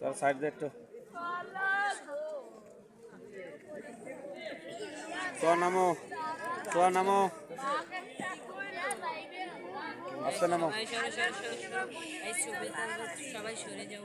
তার সাইড দিয়ে নামো তো নামো। আস্তে নামো। সবাই সরে যাও।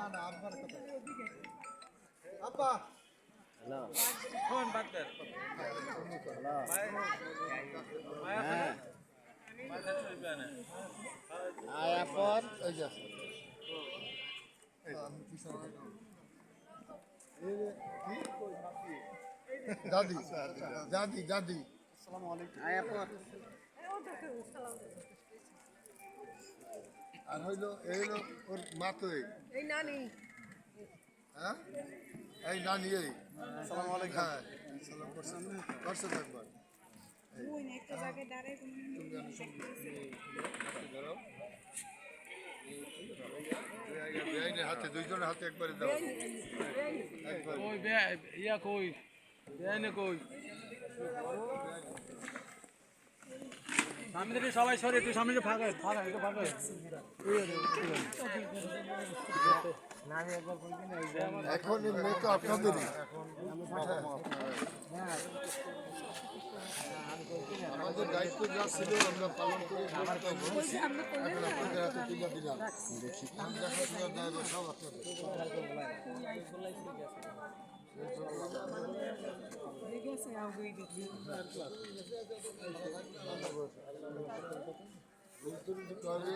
না না আপনার কথা আপা আয়া পর এই যে? দাদি দাদি দাদি। আসসালামু আলাইকুম আয়া পর আর হইল এই হইল ওর মাতই এই নানি হ্যাঁ এই নানি এই আসসালামু আলাইকুম হ্যাঁ সালাম করছেন করছেন একবার তুমি আমি সঙ্গে দাঁড়াও বেআইনের হাতে দুইজনের হাতে একবারে দাও একবার কই বে- ইয়া কই বেআইনে কই সামনে থেকে সবাই সরে তুই সামনে থেকে ফাঁকা ফাঁকা একটু দেখি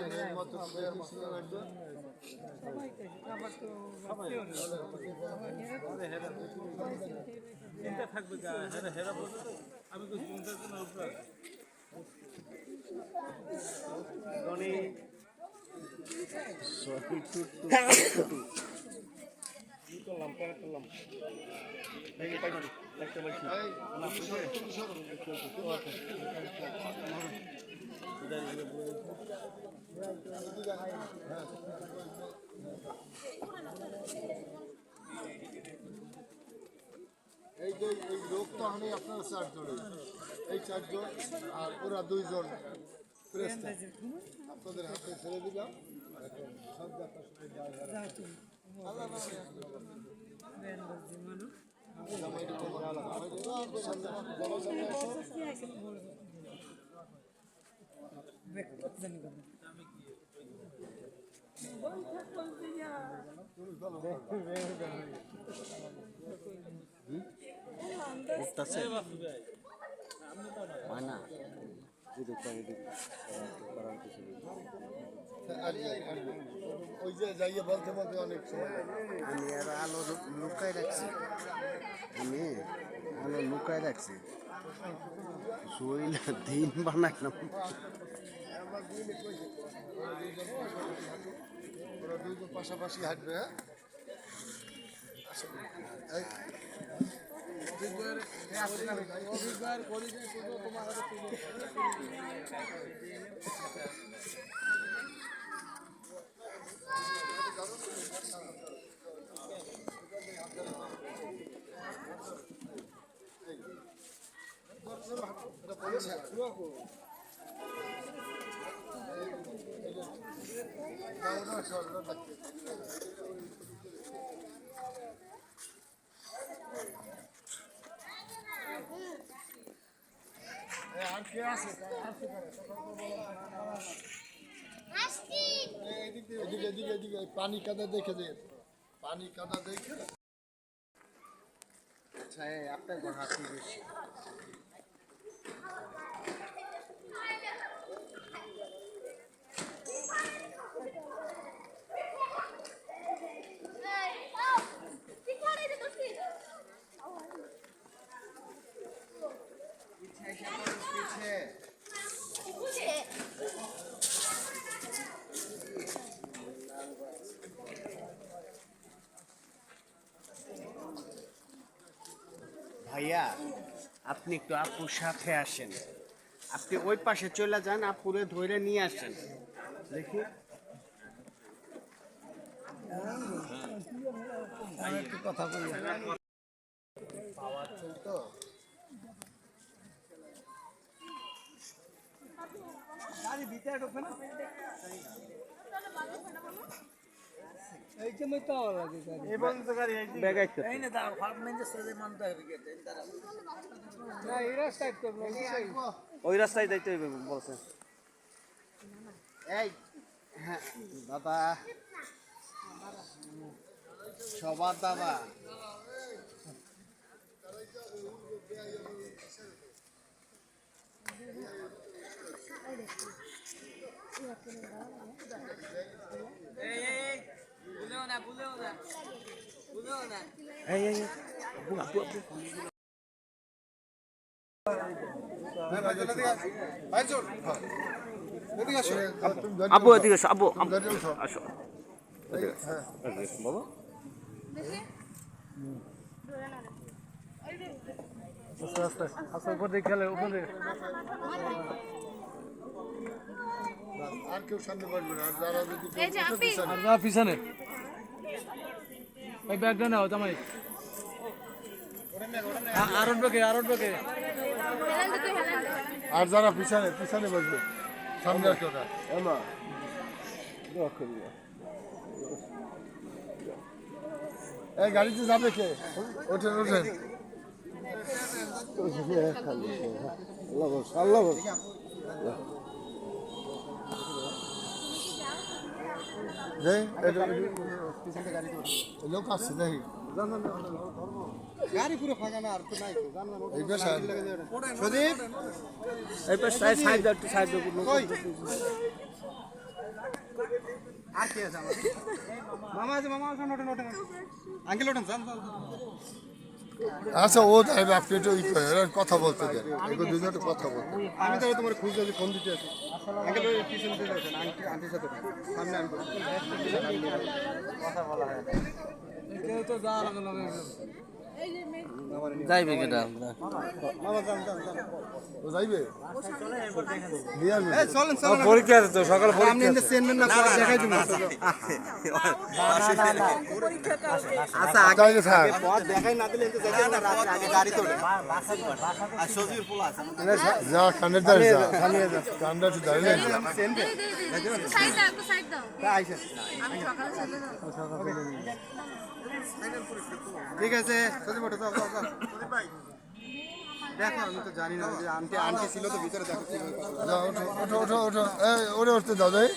মেয়ের মতো মেয়ের মতো একজন চিন্তা থাকবে গা হেরা হেরা বলতে তো আমি কই চিন্তার কোনো এই যে, এই লোকটা হলে আপনারা চারজনই এই চারজন আর ওরা দুইজন আপনাদের হাতে ছেড়ে দিলাম। সব দেখাশোনা দায়ভার আল্লাহ না জামাইটা কোনো জামাইটা না। ওই যে যাইয়ে বলতে বলতে অনেক সময় আমি আর আলো লুকাই রাখছি আমি আলো লুকাই রাখছি শরীর দিন বানাইলাম ওরা পাশাপাশি হাঁটবে হ্যাঁ। এই, এটা বলেছে। না, ওরা সব, ওরা ডাকবে। আর কে আছে আর কে আছে? এদিকে এদিকে এদিকে পানি কাদা দেখে দে। পানি কাদা দেখে আচ্ছা আপনার ঘর হাতি বেশি ভাইয়া আপনি একটু আপুর সাথে আসেন। আপনি ওই পাশে চলে যান আপুরে ধরে নিয়ে আসেন। দেখি। কথা বলি। তো ওই রাস্তায় যাইতে হইবে বলছে। এই হ্যাঁ দাদা। সবার দাদা। আব্বু এদিকে আসো আব্বু আব্বু, গাড়ি উঠো আসো হ্যাঁ বাবা আর কেউ সামনে বসবে না আর যারা যদি এই পিছনে। এই ব্যাগটা নাও জামাই আর উঠবে আর উঠবে হেলান দিতে হেলান দিতে। আর যারা পিছনে পিছনে বসবে সামনে কেউ না এই গাড়িতে যাবে কে ওঠেন ওঠেন এই, এটা- লোক আসছে দেখি। গাড়ি পুরো ফাঁকা না আর তো নাই তো জানলাম। এই পেশা সদীপ? এই পাশে সাইড সাইড দাও একটু সাইড দাও কই? আর কে আছে আমার? মামা আছে মামা আছে ওঠেন ওঠেন আঙ্কেল ওঠেন যান যান। আচ্ছা ও আপনি একটু কথা বলতে দেন দুজন কথা বলতে আমি তো তোমার খুঁজতে ফোন দিতে আছি। আঙ্কেল ওই পিছনে দিতে আছেন আন্টি আন্টির সাথে সামনে আমি কথা বলা হয় কেউ তো যাওয়ার লাগে লাগে যাইবে কেটা যাইবে? পরীক্ষা আছে তো সকালে আপনি এনে চেনবেন না পরে দেখাই দিব। আচ্ছা আগে যাইলে দেখাই না দিলে আগে গাড়ি তোলে। যা কানের যা। দাও আমি সকালে ঠিক আছে সজিব ওঠো যাও যাও যাও। দেখো আমি তো জানি না যে আন্টি আন্টি ছিল তো ভিতরে দেখো কি ব্যাপার। যা ওঠো ওঠো ওঠো ওঠো এই ওরে উঠতে দাও দেই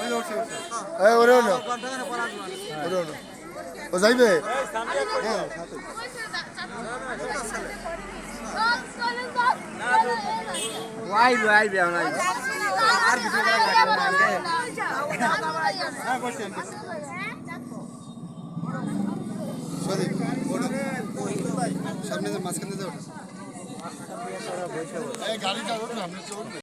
ওই যে উঠছে উঠছে। এই ওরে ওঠো না। ওরে ওঠো ও যাইবে? হ্যাঁ সাথে। আইবে আইবে আমরা আইবে আর কিছু হ্যাঁ বসেন ওঠো সামনে মাঝখানে যে গাড়িটা ওঠো আপনি চলবে।